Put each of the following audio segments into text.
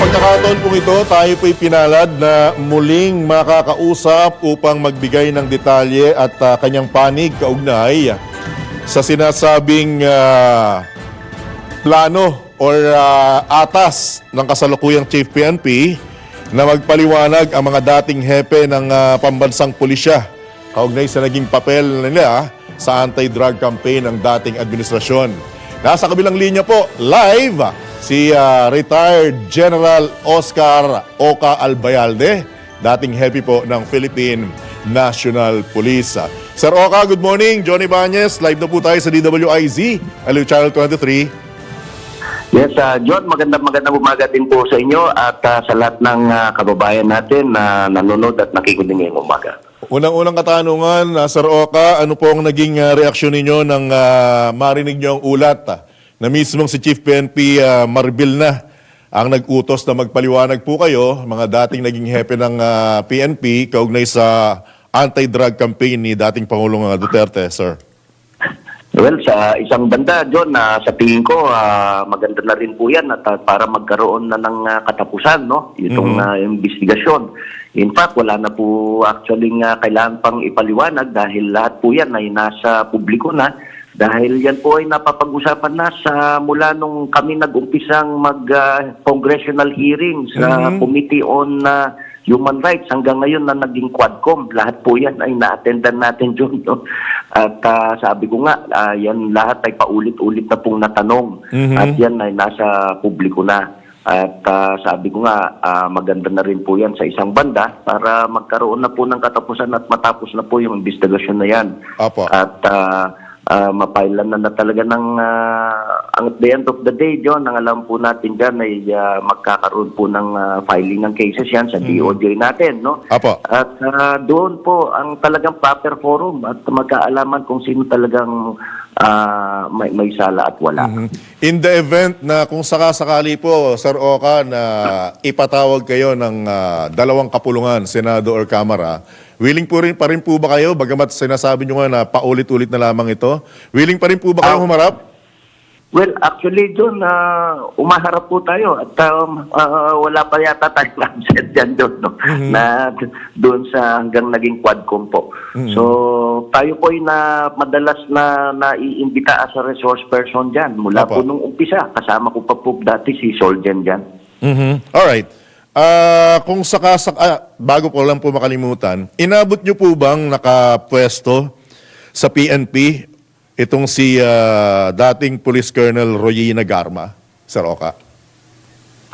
pagkakataon pong ito, tayo po'y pinalad na muling makakausap upang magbigay ng detalye at ah, kanyang panig kaugnay sa sinasabing ah, plano or ah, atas ng kasalukuyang Chief PNP na magpaliwanag ang mga dating hepe ng ah, pambansang pulisya kaugnay sa naging papel nila sa anti-drug campaign ng dating administrasyon. Nasa kabilang linya po, live, si ah, retired General Oscar Oca Albayalde, dating hepe po ng Philippine National Police. Sir Oca, good morning. Johnny Banyes, live na po tayo sa DWIZ, Aliw Channel 23. Yes, uh, John, magandang magandang umaga din po sa inyo at ah, sa lahat ng ah, kababayan natin na nanonood at nakikinig ngayong umaga. Unang-unang katanungan, uh, Sir Oka, ano po ang naging uh, reaksyon ninyo nang uh, marinig nyo ang ulat ah, na mismong si Chief PNP uh, Marbil na ang nag-utos na magpaliwanag po kayo, mga dating naging hepe ng uh, PNP, kaugnay sa anti-drug campaign ni dating Pangulong uh, Duterte, sir? Well, sa isang banda, John, na sa tingin ko, ah, maganda na rin po yan at ah, para magkaroon na ng ah, katapusan, no? Itong ah, investigasyon. In fact, wala na po actually nga kailangan pang ipaliwanag dahil lahat po yan ay nasa publiko na. Dahil yan po ay napapag-usapan na sa mula nung kami nag-umpisang mag-congressional hearing sa Committee on ah, Human Rights hanggang ngayon na naging Quadcom. Lahat po yan ay na-attendan natin, John. No? At ah, sabi ko nga, ah, yan lahat ay paulit-ulit na pong natanong. Mhm. At yan ay nasa publiko na. At ah, sabi ko nga, ah, maganda na rin po yan sa isang banda para magkaroon na po ng katapusan at matapos na po yung investigasyon na yan. Apo. At uh, uh, mapailan na, na talaga ng ah, ang at the end of the day, John, ang alam po natin dyan ay ah, magkakaroon po ng ah, filing ng cases yan sa DOJ natin, no? Apo. At ah, doon po ang talagang proper forum at magkaalaman kung sino talagang ah, may, may sala at wala. Mhm. In the event na kung sakasakali po, Sir Oka, na ipatawag kayo ng ah, dalawang kapulungan, Senado or Kamara, willing po rin pa rin po ba kayo, bagamat sinasabi nyo nga na paulit-ulit na lamang ito, willing pa rin po ba kayong Ah. humarap? Well, actually, John, ah, umaharap po tayo at um, ah, wala pa yata tayong absent dyan, John, no? na doon sa hanggang naging quadcom po. So, tayo po ay na, madalas na naiimbita as a resource person dyan. Mula Apo. po nung umpisa, kasama ko pa po dati si Solgen dyan. Mhm. Alright. Ah, kung sakasak ah, bago ko lang po makalimutan, inabot nyo po bang nakapwesto sa PNP itong si ah, dating Police Colonel Royina Garma, Sir Oka?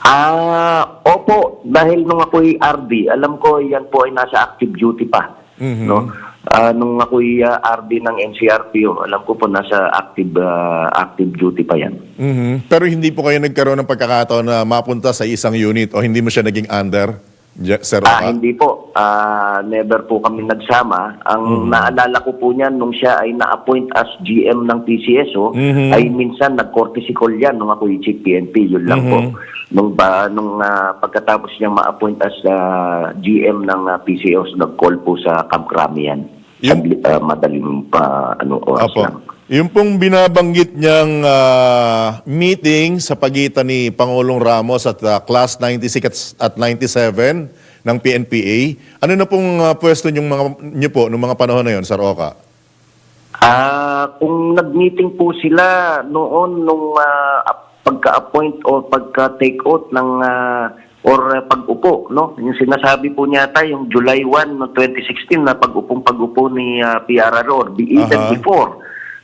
Ah, opo, dahil nung ako'y RD, alam ko yan po ay nasa active duty pa. Mhm. No? Ah, nung ako'y ah, RD ng NCRPO, alam ko po nasa active ah, active duty pa yan. Mhm. Pero hindi po kayo nagkaroon ng pagkakataon na mapunta sa isang unit o hindi mo siya naging under, Je- Sir Ah, hindi po. Ah, never po kami nagsama. Ang naalala ko po niyan nung siya ay na-appoint as GM ng PCSO, Mhm. ay minsan nag-courtesy call yan nung ako'y chief PNP. Yun lang po. Nung, ba, nung ah, pagkatapos niyang ma-appoint as ah, GM ng ah, PCSO, nag-call po sa Camp Crami yan. Yung- Sagli- ah, madaling pa ano, oras Apo. lang. Yung pong binabanggit niyang ah, meeting sa pagitan ni Pangulong Ramos at ah, Class 96 at 97 ng PNPA, ano na pong ah, pwesto niyong mga, niyo po noong mga panahon na yon, Sir Oka? Ah, kung nag-meeting po sila noon nung ah, pagka-appoint o pagka-take out ng ah, or ah, pag-upo, no? Yung sinasabi po niya yata yung July 1 no 2016 na pag-upong pag-upo ni ah, PRRO or be- even Aha. before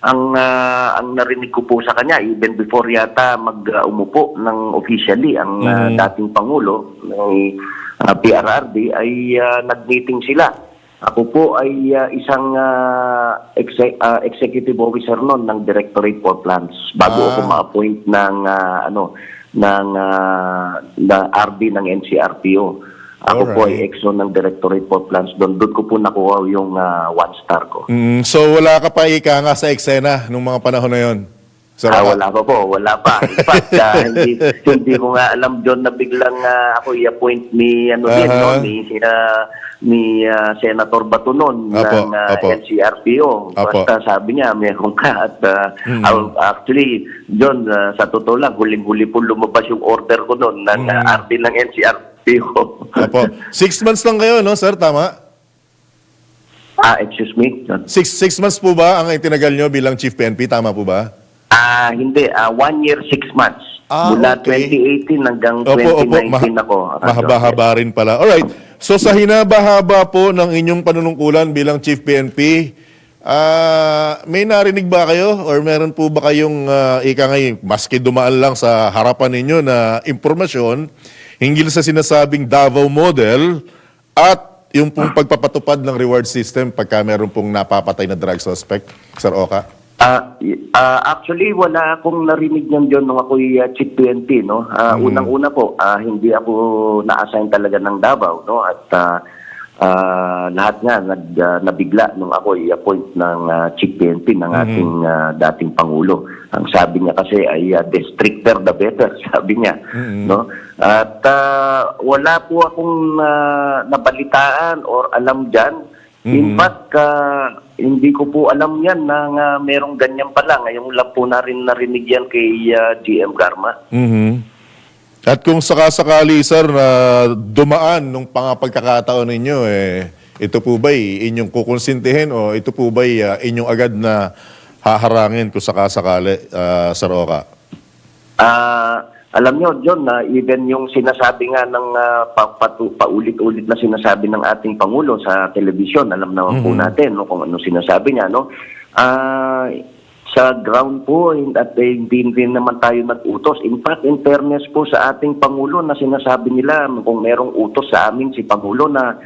ang ah, ang narinig ko po sa kanya even before yata mag-umupo ng officially ang Mhm. dating pangulo ng ah, PRRD ay ah, nag-meeting sila. Ako po ay ah, isang ah, exe- ah, executive officer noon ng Directorate for Plans bago Ah. ako ma-appoint ng ah, ano ng ah, na RD ng NCRPO. Ako po Alright. ay EXO ng Directorate for Plans doon. Doon ko po nakuha yung ah, one star ko. Mm, so wala ka pa ika nga sa eksena nung mga panahon na yon. Ah, wala pa po, wala pa. In fact, ah, hindi, hindi ko nga alam John na biglang ah, ako i-appoint ni ano din Aha. no ni ah, ni ah, Senator Batunon Apo, ng ah, apo. NCRPO. Apo. Basta sabi niya meron ka at ah, Mm. ah, actually John ah, sa totoo lang huling-huli po lumabas yung order ko noon ng Mm. ah, RD ng NCRPO. Opo. Six months lang kayo, no, sir? Tama? ah, excuse me. Six, six months po ba ang itinagal nyo bilang Chief PNP? Tama po ba? Ah, hindi, ah, one year, six months. Ah, Mula okay. 2018 hanggang Opo, opo. 2019 Maha- ako. ah, mahaba-haba rin pala. Alright. So sa hinaba-haba po ng inyong panunungkulan bilang Chief PNP, ah, may narinig ba kayo or meron po ba kayong ah, ika ngayon, maski dumaan lang sa harapan ninyo na impormasyon hinggil sa sinasabing Davao model at yung pong pagpapatupad ng reward system pagka meron pong napapatay na drug suspect, Sir Oka? Ah, y- ah, actually, wala akong narinig niyan John nung ako'y uh, chief PNP, no? Ah, Unang-una po, ah, hindi ako na-assign talaga ng Davao, no? At ah, ah, lahat nga nag, ah, nabigla nung ako i-appoint ng ah, chief PNP ng ating ah, dating Pangulo. Ang sabi niya kasi ay uh, the stricter the better, sabi niya, no? At ah, wala po akong ah, nabalitaan or alam diyan In fact, ah, hindi ko po alam yan na nga merong ganyan pala. Ngayon lang po na rin narinig yan kay ah, GM Garma. Mhm. At kung sakasakali, sir, na dumaan nung pangapagkakataon ninyo, eh, ito po ba'y inyong kukonsintihin o ito po ba'y ah, inyong agad na haharangin kung sakasakali, ah, Sir Oka? Ah, alam nyo, John, na even yung sinasabi nga ng ah, pa- patu- paulit-ulit na sinasabi ng ating Pangulo sa telebisyon, alam naman po natin no, kung ano sinasabi niya. No? Ah, sa ground po, at eh, hindi rin naman tayo nag-utos. In fact, in fairness po sa ating Pangulo na sinasabi nila kung merong utos sa amin si Pangulo na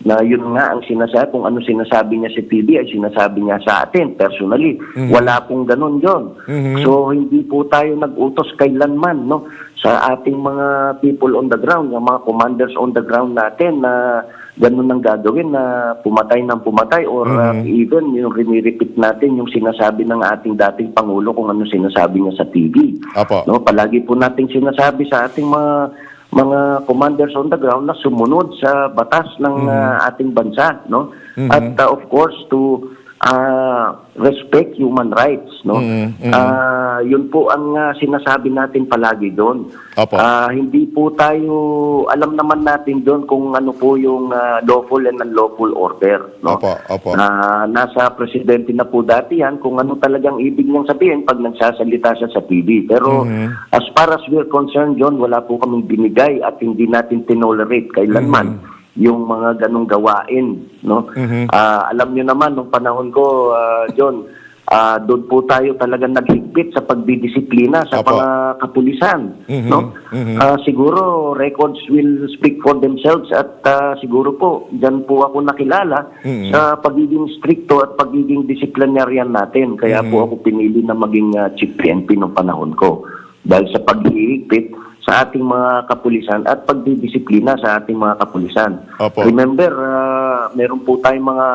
na yun nga ang sinasabi, kung ano sinasabi niya si PB ay sinasabi niya sa atin personally. Wala pong ganun John. So hindi po tayo nag-utos kailanman no sa ating mga people on the ground, yung mga commanders on the ground natin na ganun ang gagawin na pumatay ng pumatay or uh, even yung rinirepeat natin yung sinasabi ng ating dating Pangulo kung ano sinasabi niya sa TV. Apo. No, palagi po nating sinasabi sa ating mga mga commanders on the ground na sumunod sa batas ng uh, ating bansa, no? At uh, of course to uh, respect human rights, no? Mhm, mhm. Ah, yun po ang uh, sinasabi natin palagi doon. Ah, hindi po tayo alam naman natin doon kung ano po yung uh, lawful and unlawful order, no? Opo, opo. na nasa presidente na po dati yan kung ano talagang ibig niyang sabihin pag nagsasalita siya sa TV. Pero Mhm. as far as we're concerned, John, wala po kaming binigay at hindi natin tinolerate kailanman yung mga ganong gawain. No? Mhm. Ah, alam niyo naman, nung panahon ko, ah, John, ah, doon po tayo talagang naghigpit sa pagdidisiplina sa Apo. mga kapulisan. Mhm. No? Mhm. Ah, siguro records will speak for themselves at ah, siguro po dyan po ako nakilala Mhm. sa pagiging stricto at pagiging disciplinarian natin. Kaya po ako pinili na maging ah, chief PNP nung panahon ko. Dahil sa paghihigpit sa ating mga kapulisan at pagdidisiplina sa ating mga kapulisan. Opo. Remember, ah, meron po tayong mga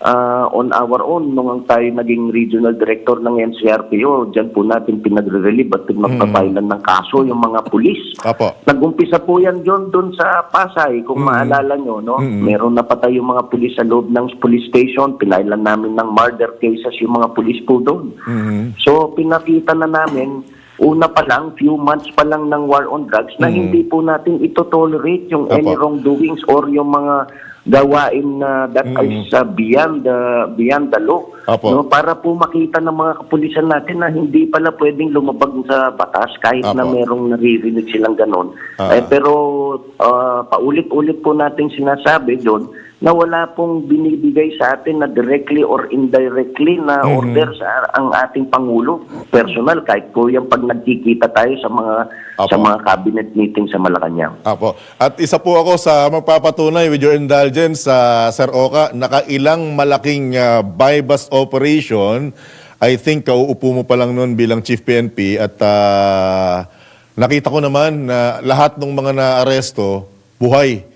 ah, on our own nung ang tayo naging regional director ng NCRPO, dyan po natin pinagre-relieve at pinagpapailan ng kaso yung mga pulis. Apo. Nag-umpisa po yan John doon sa Pasay, kung maalala nyo, no? Meron napatay yung mga pulis sa loob ng police station, pinailan namin ng murder cases yung mga pulis po doon. Mhm. So, pinakita na namin, una pa lang, few months pa lang ng war on drugs, na hindi po natin ito tolerate yung any Apo. wrongdoings or yung mga gawain na that is uh, beyond the beyond the law Apo. no para po makita ng mga kapulisan natin na hindi pala pwedeng lumabag sa batas kahit na Apo. merong naririnig silang ganon Ah. eh, pero ah, paulit-ulit po natin sinasabi doon na wala pong binibigay sa atin na directly or indirectly na Mm-hmm. order sa ang ating pangulo personal kahit po yung pag nagkikita tayo sa mga Apo. sa mga cabinet meeting sa Malacanang Apo. At isa po ako sa magpapatunay with your indulgence sa Sir Oka, nakailang malaking uh, buy-bust operation. I think kauupo mo pa lang noon bilang Chief PNP at ah, nakita ko naman na lahat ng mga naaresto buhay.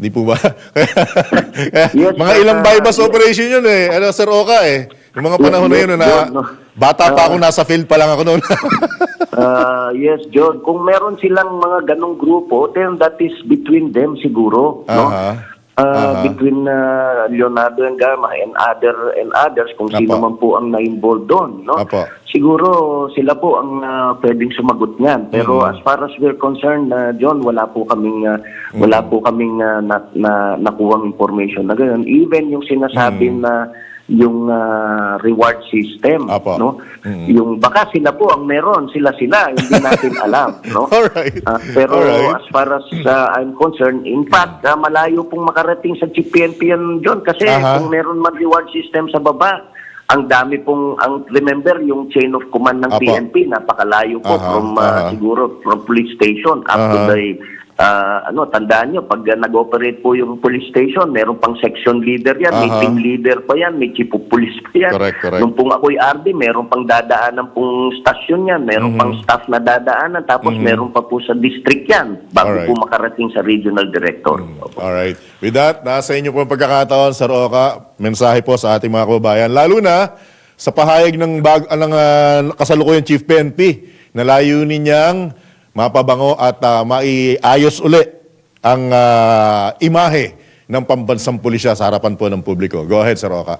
Di po ba? Kaya- Yes, mga sir. ilang buy-bust operation yun eh. Ano, Sir Oka eh. Yung mga panahon na yun na Yun, no. Bata pa ako, nasa field pa lang ako noon. Ah, yes, John. Kung meron silang mga ganong grupo, then that is between them siguro, no? Ah, Aha. between ah, Leonardo and Gama and other and others kung sino Apo. man po ang na-involved doon, no? Apo. Siguro sila po ang ah, pwedeng sumagot niyan. Pero Mm-hmm. as far as we're concerned, ah, John, wala po kaming ah, wala Mm-hmm. po kaming ah, na, na nakuwang information na ganoon. Even yung sinasabi Mm-hmm. na yung ah, reward system, Apo. no? Mm-hmm. Yung baka sila po ang meron, sila sila, hindi natin alam, no? Alright. Ah, pero Alright. as far as ah, I'm concerned, in fact, ah, malayo pong makarating sa PNP yan, John, kasi Aha. kung meron man reward system sa baba, ang dami pong, ang remember, yung chain of command ng Apo. PNP, napakalayo po Aha, from, ah, aha. siguro, from police station up to Aha. the, ah, ano, tandaan nyo, pag nag-operate po yung police station, meron pang section leader yan, may Aha. team leader pa yan, may chief of police pa yan. Correct, correct. Nung pong ako'y RD, meron pang dadaanan pong stasyon yan, meron pang Mm-hmm. staff na dadaanan, tapos meron pa po sa district yan, bago Alright. po makarating sa regional director. Alright. With that, nasa inyo po pagkakataon, Sir Oka, mensahe po sa ating mga kababayan. Lalo na sa pahayag ng, bag, ah, ng ah, kasalukuyang Chief PNP na layunin niyang mapabango at ah, maiayos uli ang ah, imahe ng pambansang pulisya sa harapan po ng publiko. Go ahead, Sir Oka.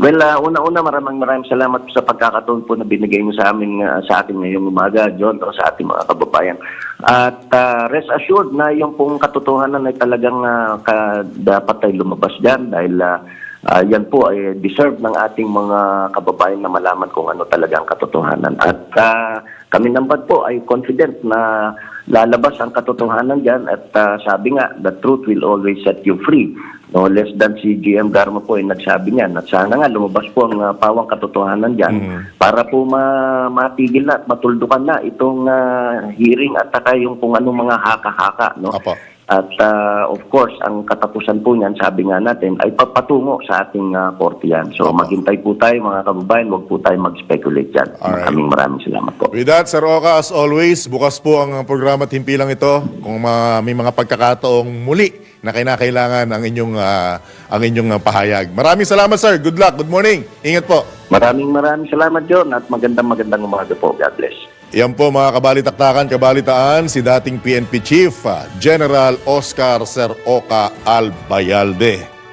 Well, uh, una-una maraming maraming salamat sa pagkakataon po na binigay mo sa amin uh, sa atin ngayong umaga, John, o sa ating mga kababayan. At uh, rest assured na yung pong katotohanan ay talagang uh, ka, dapat ay lumabas dyan dahil uh, uh, yan po ay deserve ng ating mga kababayan na malaman kung ano talaga ang katotohanan. At uh, kami naman po ay confident na lalabas ang katotohanan dyan at uh, sabi nga, the truth will always set you free. No less than si GM Garma po ay nagsabi niyan at sana nga lumabas po ang uh, pawang katotohanan dyan para po ma- matigil na at matuldukan na itong uh, hearing at saka yung kung anong mga haka-haka. No? Apo. At uh, of course, ang katapusan po niyan, sabi nga natin, ay papatungo sa ating uh, korte yan. So maghintay po tayo mga kababayan, huwag po tayo mag-speculate dyan. Alright. Maraming maraming salamat po. With that, Sir Oka, as always, bukas po ang programa at himpilang ito. Kung ma- may mga pagkakataong muli na kinakailangan ang inyong, ah, ang inyong ah, pahayag. Maraming salamat, Sir. Good luck. Good morning. Ingat po. Maraming maraming salamat, John, at magandang magandang umaga po. God bless. Yan po mga kabalitaktakan, kabalitaan, si dating PNP Chief, ah, General Oscar Sir Oka Albayalde.